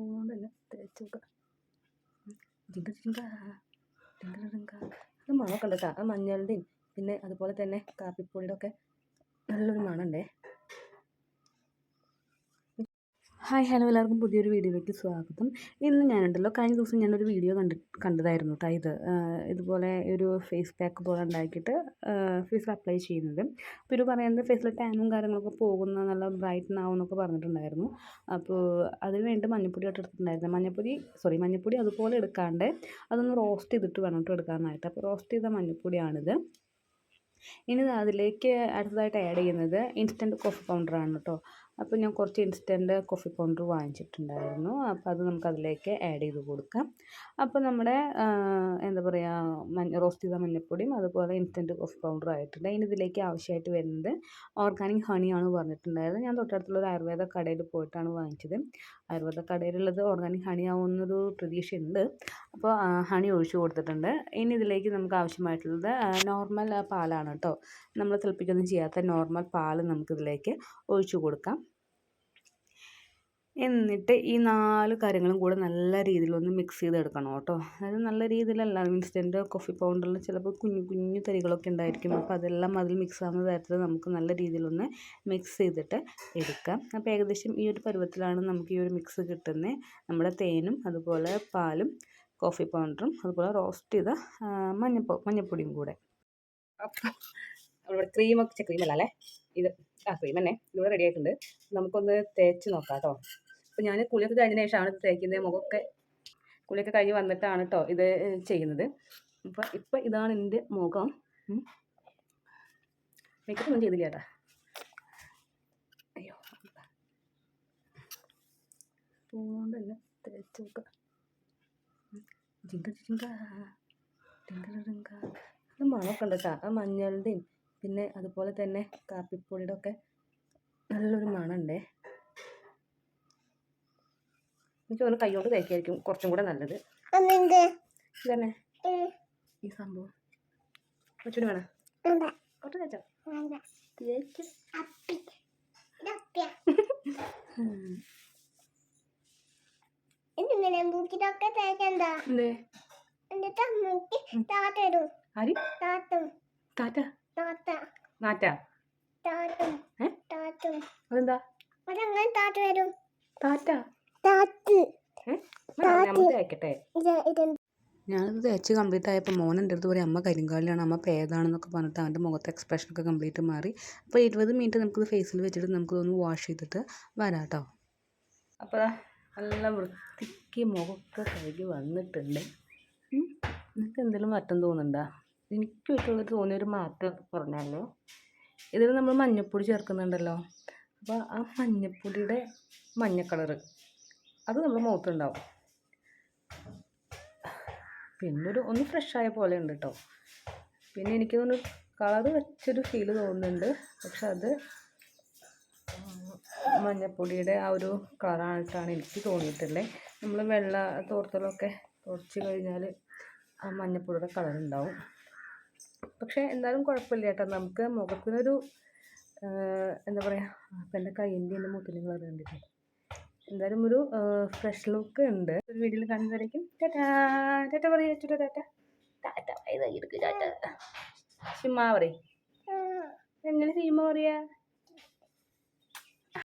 Spoon തന്നെ ജിങ്ക ജിങ്ക അത് മണമൊക്കെ ഉണ്ട് കേട്ടോ. മഞ്ഞളുടെയും പിന്നെ അതുപോലെ തന്നെ കാപ്പിപ്പൊടിയുടെ ഒക്കെ നല്ലൊരു മണമുണ്ടേ ഹായ് ഹലോ എല്ലാവർക്കും പുതിയൊരു വീഡിയോയിലേക്ക് സ്വാഗതം. ഇന്ന് ഞാനുണ്ടല്ലോ കഴിഞ്ഞ ദിവസം ഞാനൊരു വീഡിയോ കണ്ടി കണ്ടതായിരുന്നു കേട്ടോ ഇത്. ഇതുപോലെ ഒരു ഫേസ് പാക്ക് പോലെ ഉണ്ടാക്കിയിട്ട് ഫേസിൽ അപ്ലൈ ചെയ്യുന്നത്. അപ്പോൾ ഇത് പറയുന്നത് ഫേസിൽ ടാനും കാര്യങ്ങളൊക്കെ പോകുന്ന നല്ല ബ്രൈറ്റൻ ആവും എന്നൊക്കെ പറഞ്ഞിട്ടുണ്ടായിരുന്നു. അപ്പോൾ അതിന് വേണ്ടി മഞ്ഞപ്പൊടി ആയിട്ട് എടുത്തിട്ടുണ്ടായിരുന്നു. മഞ്ഞപ്പൊടി സോറി മഞ്ഞപ്പൊടി അതുപോലെ എടുക്കാണ്ട് അതൊന്ന് റോസ്റ്റ് ചെയ്തിട്ട് വേണം കേട്ടോ എടുക്കാനായിട്ട്. അപ്പോൾ റോസ്റ്റ് ചെയ്ത മഞ്ഞപ്പൊടിയാണിത്. ഇനി അതിലേക്ക് അടുത്തതായിട്ട് ആഡ് ചെയ്യുന്നത് ഇൻസ്റ്റന്റ് കോഫി പൗഡറാണ് കേട്ടോ അപ്പോൾ ഞാൻ കുറച്ച് ഇൻസ്റ്റന്റ് കോഫി പൗഡർ വാങ്ങിച്ചിട്ടുണ്ടായിരുന്നു. അപ്പോൾ അത് നമുക്ക് അതിലേക്ക് ആഡ് ചെയ്ത് കൊടുക്കാം. അപ്പോൾ നമ്മുടെ എന്താ പറയുക മഞ്ഞ റോസ്റ്റ് ചെയ്ത മഞ്ഞൾപ്പൊടിയും അതുപോലെ ഇൻസ്റ്റന്റ് കോഫി പൗഡറും ആയിട്ടുണ്ട്. ഇനി ഇതിലേക്ക് ആവശ്യമായിട്ട് വരുന്നത് ഓർഗാനിക് ഹണിയാണ് പറഞ്ഞിട്ടുണ്ടായിരുന്നത് ഞാൻ തൊട്ടടുത്തുള്ള ഒരു ആയുർവേദ കടയിൽ പോയിട്ടാണ് വാങ്ങിച്ചത്. ആയുർവേദ കടയിലുള്ളത് ഓർഗാനിക് ഹണി ആവുമെന്നൊരു പ്രതീക്ഷയുണ്ട്. അപ്പോൾ ഹണി ഒഴിച്ചു കൊടുത്തിട്ടുണ്ട്. ഇനി ഇതിലേക്ക് നമുക്ക് ആവശ്യമായിട്ടുള്ളത് നോർമൽ പാലാണ് കേട്ടോ. നമ്മൾ തിളപ്പിക്കൊന്നും ചെയ്യാത്ത നോർമൽ പാൽ നമുക്കിതിലേക്ക് ഒഴിച്ചു കൊടുക്കാം. എന്നിട്ട് ഈ നാല് കാര്യങ്ങളും കൂടെ നല്ല രീതിയിലൊന്ന് മിക്സ് ചെയ്തെടുക്കണം കേട്ടോ. അതായത് നല്ല രീതിയിലല്ല ഇൻസ്റ്റന്റ് കോഫി പൗഡറിൽ ചിലപ്പോൾ കുഞ്ഞു കുഞ്ഞു തരികളൊക്കെ ഉണ്ടായിരിക്കും. അപ്പോൾ അതെല്ലാം അതിൽ മിക്സ് ആവുന്ന തരത്തിൽ നമുക്ക് നല്ല രീതിയിലൊന്ന് മിക്സ് ചെയ്തിട്ട് എടുക്കാം. അപ്പോൾ ഏകദേശം ഈ ഒരു പരുവത്തിലാണ് നമുക്ക് ഈ ഒരു മിക്സ് കിട്ടുന്നത് നമ്മുടെ തേനും അതുപോലെ പാലും കോഫി പൗഡറും അതുപോലെ റോസ്റ്റ് ചെയ്ത മഞ്ഞപ്പോ മഞ്ഞപ്പൊടിയും കൂടെ. അപ്പോൾ ക്രീമൊക്കെ ക്രീമല്ല അല്ലേ ഇത് ആ ക്രീം തന്നെ. ഇതുകൂടെ റെഡി ആയിട്ടുണ്ട്. നമുക്കൊന്ന് തേച്ച് നോക്കാം കേട്ടോ. അപ്പോൾ ഞാൻ കുളിയൊക്കെ കഴിഞ്ഞതിന് ശേഷമാണ് ഇത് തേക്കുന്നത് മുഖമൊക്കെ കുളിയൊക്കെ കഴിഞ്ഞ് വന്നിട്ടാണ് കേട്ടോ ഇത് ചെയ്യുന്നത്. അപ്പോൾ ഇപ്പം ഇതാണ് എന്റെ മുഖം. മേക്കപ്പ് ഒന്നും ചെയ്തില്ല ചേട്ടാ അയ്യോ പൂണ്ടല്ല തേച്ച് അത് മണമൊക്കെ ഉണ്ട് കേട്ടോ ആ മഞ്ഞളുടെയും പിന്നെ അതുപോലെ തന്നെ കാപ്പിപ്പൊടിയുടെ ഒക്കെ നല്ലൊരു മണമുണ്ടേ. എനിക്ക് തോന്നുന്നു കൈകൊണ്ട് തേക്കായിരിക്കും കുറച്ചും കൂടെ നല്ലത്. ഇതന്നെ. ഈ സംഭവം. കൊച്ചിന് വേണം. കുറച്ച് തേച്ചോ? തേക്ക്. എന്നിങ്ങനെ മൂക്കിലൊക്കെ തേക്കണ്ട എന്തേ? എന്നിട്ട് മൂക്കി താത്ത ഇടും ആര്? താത്തും. താറ്റ താത്ത. നാറ്റാ? താത്തും. ഏ? താത്തും. അതെന്താ? അതങ്ങനെ താത്ത വരും? താറ്റ നമുക്ക് തേക്കട്ടെ. ഞാനത് തേച്ച് കംപ്ലീറ്റ് ആയപ്പോൾ മോൻ എന്റെ അടുത്ത് പറയും അമ്മ കരിങ്കാലിയാണ് അമ്മ പേതാണെന്നൊക്കെ പറഞ്ഞിട്ട് അവന്റെ മുഖത്തെ എക്സ്പ്രഷനൊക്കെ കംപ്ലീറ്റ് മാറി. അപ്പോൾ ഇരുപത് മിനിറ്റ് നമുക്കിത് ഫേസിൽ വെച്ചിട്ട് നമുക്കിതൊന്ന് വാഷ് ചെയ്തിട്ട് വരാം കേട്ടോ അപ്പോൾ നല്ല വൃത്തിക്ക് മുഖമൊക്കെ കഴുകി വന്നിട്ടുണ്ട്. നിങ്ങൾക്ക് എന്തെങ്കിലും മാറ്റം തോന്നുന്നുണ്ടോ? എനിക്ക് തോന്നിയ തോന്നിയൊരു മാറ്റം പറഞ്ഞാലോ? ഇതിൽ നമ്മൾ മഞ്ഞപ്പൊടി ചേർക്കുന്നുണ്ടല്ലോ. അപ്പോൾ ആ മഞ്ഞപ്പൊടിയുടെ മഞ്ഞ കളറ് അത് നമ്മൾ മുഖത്തുണ്ടാവും പിന്നെ ഒരു ഒന്ന് ഫ്രഷായ പോലെ ഉണ്ട് കേട്ടോ പിന്നെ എനിക്ക് തോന്നുന്നു കളർ വെച്ചൊരു ഫീൽ തോന്നുന്നുണ്ട്. പക്ഷെ അത് മഞ്ഞപ്പൊടിയുടെ ആ ഒരു കളറായിട്ടാണ് എനിക്ക് തോന്നിയിട്ടുള്ളത് നമ്മൾ വെള്ള തോർത്തലൊക്കെ തുറച്ച് കഴിഞ്ഞാൽ ആ മഞ്ഞപ്പൊടിയുടെ കളർ ഉണ്ടാവും. പക്ഷേ എന്തായാലും കുഴപ്പമില്ല കേട്ടോ നമുക്ക് മുഖത്തിനൊരു എന്താ പറയുക അപ്പം എന്റെ കയ്യിന്റെ എന്റെ മുട്ടിന് കളർ കണ്ടില്ലേ? എന്തായാലും ഒരു ഫ്രഷ് ലുക്ക് ഉണ്ട്. ഒരു വീഡിയോയിൽ കാണുന്നതായിരിക്കും ടാറ്റാ ടാറ്റ പറയാ ചുറ്റാ ടാറ്റ. ടാറ്റ ഇത് എടുക്ക് ടാറ്റ. ചുമ്മാ പറയും. എങ്ങനെ സിമ്മാ പറയാ?